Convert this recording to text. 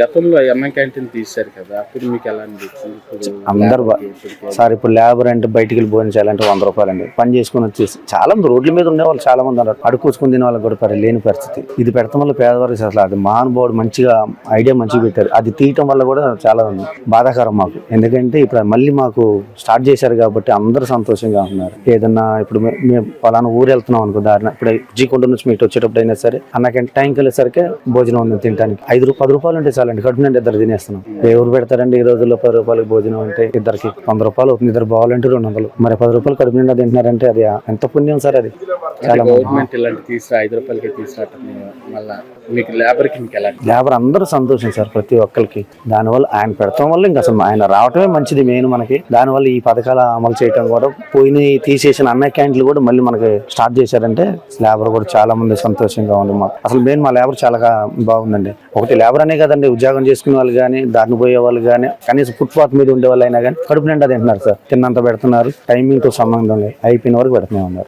గతంలో MI canteen తీశారు కదా అప్పుడు మీకు ఎలా అనిపించింది? ఇప్పుడు అందరు సార్ ఇప్పుడు లేబర్ అంటే బయటికి వెళ్ళి భోజనం చేయాలంటే వంద రూపాయలు అండి. పని చేసుకుని వచ్చేసి చాలా మంది రోడ్ల మీద ఉండే వాళ్ళు చాలా మంది ఉన్నారు అడుక్കൂసుకుని తినే వాళ్ళకి కూడా లేని పరిస్థితి. ఇది పెడతాం వల్ల పేదవారికి అసలు అది మహానుభావుడు మంచిగా ఐడియా మంచిగా పెట్టారు. అది తీయటం వల్ల కూడా చాలా బాధాకరం మాకు. ఎందుకంటే ఇప్పుడు మళ్ళీ మాకు స్టార్ట్ చేశారు కాబట్టి అందరూ సంతోషంగా ఉన్నారు. ఏదన్నా ఇప్పుడు మేము పలానా ఊరు వెళ్తున్నాం అనుకో దారిన ఇప్పుడు జీకొండ నుంచి మీకు వచ్చేటప్పుడు అయినా సరే అన్నకంటే టైంకి వెళ్ళేసరికి భోజనం ఉంది తినడానికి ఐదు పది రూపాయలు ఉంటే చాలండి కడుపు నుండి ఇద్దరు తినేస్తున్నాం. ఊరు పెడతారండి ఈ రోజుల్లో పది రూపాయలకి భోజనం అంటే? ఇద్దరికి వంద రూపాయలు ఇద్దరు బావాలంటే రెండు వందలు. మరి పది రూపాయలు కడుపు నిండా తింటున్నారంటే అది ఎంత పుణ్యం సార్ అది? చాలా మంది. గవర్నమెంట్ ఇలాంటి తీసుకురా ఐదు రూపాయలకి తీసుకురావటం మళ్ళా మీకు లేబర్కి మీకు ఎలా లేబర్ అందరూ సంతోషం సార్ ప్రతి ఒక్కరికి. దానివల్ల ఆయన పెడతాం వల్ల ఇంకా అసలు ఆయన రావటమే మంచిది మెయిన్ మనకి. దానివల్ల ఈ పథకాలు అమలు చేయడం కూడా పోయిన తీసేసిన అన్న క్యాంటీన్లు కూడా మళ్ళీ మనకి స్టార్ట్ చేశారంటే లేబర్ కూడా చాలా మంది సంతోషంగా ఉంది మాకు. అసలు మెయిన్ మా లేబర్ చాలా బాగుందండి. ఒకటి లేబర్ అనే కదండి ఉద్యోగం చేసుకునే వాళ్ళు కానీ దారిని పోయే వాళ్ళు కానీ కనీసం ఫుట్పాత్ మీద ఉండే వాళ్ళు అయినా కానీ కడుపు నిండా తింటున్నారు సార్. తిన్నంత పెడుతున్నారు. టైమింగ్తో సంబంధం లేదు. అయిపోయిన వరకు పెడుతూనే ఉన్నారు.